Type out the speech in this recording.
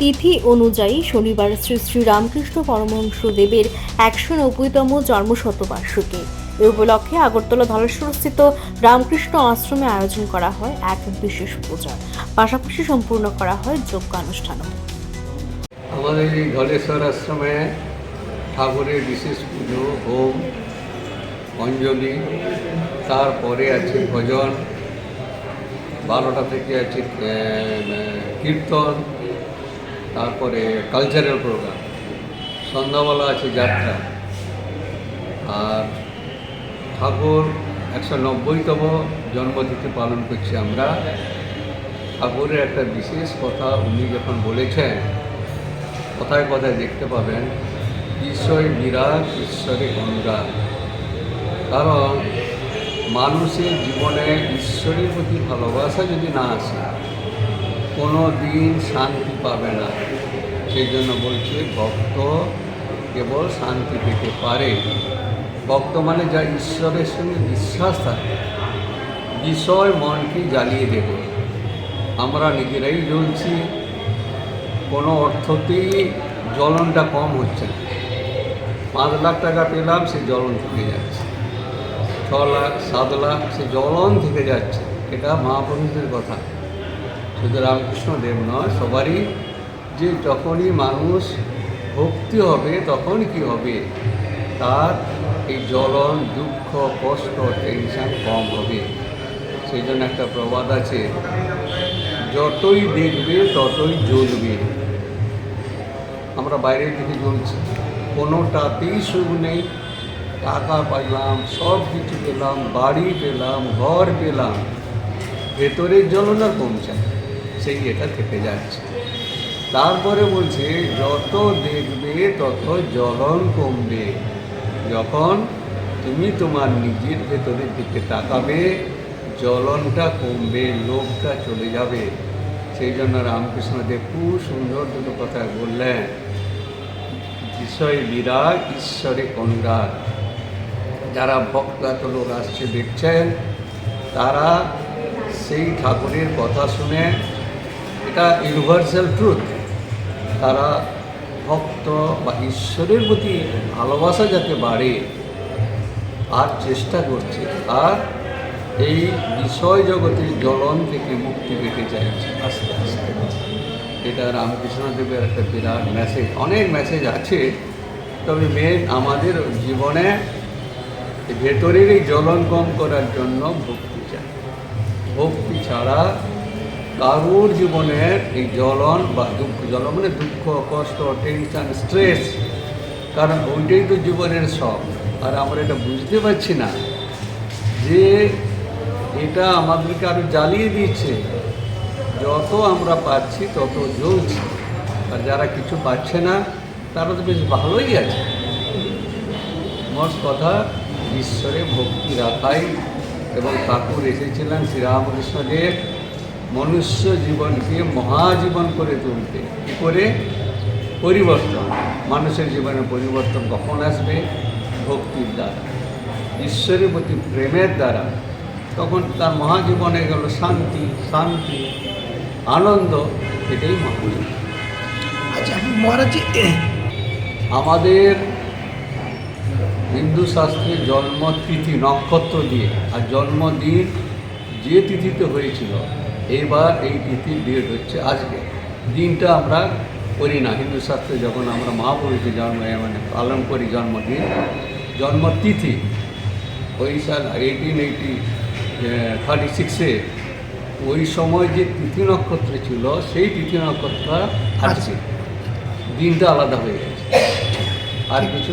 তিথি অনুযায়ী শনিবার শ্রী শ্রী রামকৃষ্ণ পরমহংস দেবের একশো নব্বইতম জন্মশতবার্ষিকী। এ উপলক্ষে আগরতলা ধলেশ্বরস্থিত রামকৃষ্ণ আশ্রমে আয়োজন করা হয় এক বিশেষ পূজা। পাশাপাশি সম্পূর্ণ করা হয় যজ্ঞানুষ্ঠানও। আমাদের এই ধলেশ্বর আশ্রমে ঠাকুরের বিশেষ পুজো, হোম, অঞ্জলি, তারপরে আছে ভজন, বারোটা থেকে আছে কীর্তন তারপরে কালচারাল প্রোগ্রাম সন্ধ্যাবেলা আছে যাত্রা, আর ঠাকুর একশো নব্বইতম জন্মতিথি পালন করছি আমরা। ঠাকুরের একটা বিশেষ কথা উনি যখন বলেছেন, কথায় কথায় দেখতে পাবেন, ঈশ্বরে বিরাট ঈশ্বরে গঙ্গা। কারণ মানুষের জীবনে ঈশ্বরের প্রতি ভালোবাসা যদি না আসে কোনো দিন শান্তি পাবে না। সেই জন্য বলছে, ভক্ত কেবল শান্তি পেতে পারে। ভক্ত মানে যা ঈশ্বরের সঙ্গে বিশ্বাস থাকে, বিষয় মনকে জ্বালিয়ে দেবে। আমরা নিজেরাই জ্বলছি, কোনো অর্থতেই জ্বলনটা কম হচ্ছে না। পাঁচ লাখ টাকা পেলাম, সে জ্বলন থেকে যাচ্ছে। ছ লাখ, সাত লাখ, সে জ্বলন থেকে যাচ্ছে। এটা মহাপুরুষদের কথা। শুধু রামকৃষ্ণ দেব নয়, সবারই যে যখনই মানুষ ভক্তি হবে, তখন কি হবে? তার এই জ্বলন, দুঃখ, কষ্ট টেনশন কম হবে। সেই জন্য একটা প্রবাদ আছে, যতই দেখবে, ততই জ্বলবে। আমরা বাইরের দিকে জ্বলছি। কোনোটাতেই সুখ নেই। টাকা পাইলাম, সব কিছু পেলাম, বাড়ি পেলাম, ঘর পেলাম। ভেতরের জ্বলন কমছে। সেই এটা থেকে যাচ্ছে। তারপরে বলছে, যত দেখবে, তত জ্বলন কমবে। যখন তুমি তোমার নিজের ভেতরের দিকে তাকাবে, জ্বলনটা কমবে, লোভটা চলে যাবে। সেই জন্য রামকৃষ্ণদেব খুব সুন্দর দুটো কথা বললেন। বিষয় বিরাট, ঈশ্বরে কনরাগ যারা ভক্ত এত লোক আসছে, দেখছেন, তারা সেই ঠাকুরের কথা শুনে এটা ইউনিভার্সাল ট্রুথ তারা ভক্ত বা ঈশ্বরের প্রতি ভালোবাসা যাতে বাড়ে, আর চেষ্টা করছে, আর এই বিষয় জগতের জ্বলন থেকে মুক্তি পেতে চাইছে। আস্তে আস্তে এটা রামকৃষ্ণদেবের একটা বিরাট মেসেজ অনেক মেসেজ আছে, তবে মেন আমাদের জীবনে ভেতরের এই জ্বলন কম করার জন্য ভক্তি চাই। ভক্তি ছাড়া কারোর জীবনের এই জ্বলন বা দুঃখ, জ্বলন মানে দুঃখ, কষ্ট টেনশন স্ট্রেস কারণ ওইটাই তো জীবনের সব আর আমরা এটা বুঝতে পারছি না যে এটা আমাদেরকে আরও জ্বালিয়ে দিচ্ছে যত আমরা পাচ্ছি, তত জ্বলছি। আর যারা কিছু পাচ্ছে না, তারা তো বেশ ভালোই আছে। মোট কথা, ঈশ্বরে ভক্তি রাখাই এবং ঠাকুর এসেছিলেন শ্রীরামকৃষ্ণদেব। মনুষ্য জীবনকে মহাজীবন করে তুলতে কী করে? পরিবর্তন। মানুষের জীবনে পরিবর্তন কখন আসবে? ভক্তির দ্বারা। ঈশ্বরের প্রতি প্রেমের দ্বারা। তখন তার মহাজীবনে গেল শান্তি শান্তি আনন্দ এটাই মহাজীবন। আচ্ছা মহারাজ আমাদের হিন্দু শাস্ত্রে জন্মতিথি নক্ষত্র দিয়ে আর জন্মদিন যে তিথিতে হয়েছিল এবার এই তিথি ডেট হচ্ছে আজকে। দিনটা আমরা করি না হিন্দু শাস্ত্রে যখন আমরা মহাপুরুষের জন্ম মানে পালন করি জন্মদিন জন্মতিথি ওই সাল এইটিন এইটি থার্টি সিক্সে ওই সময় যে তিথি নক্ষত্র ছিল সেই তিথি নক্ষত্র আজকে। দিনটা আলাদা হয়ে গেছে। আর কিছু?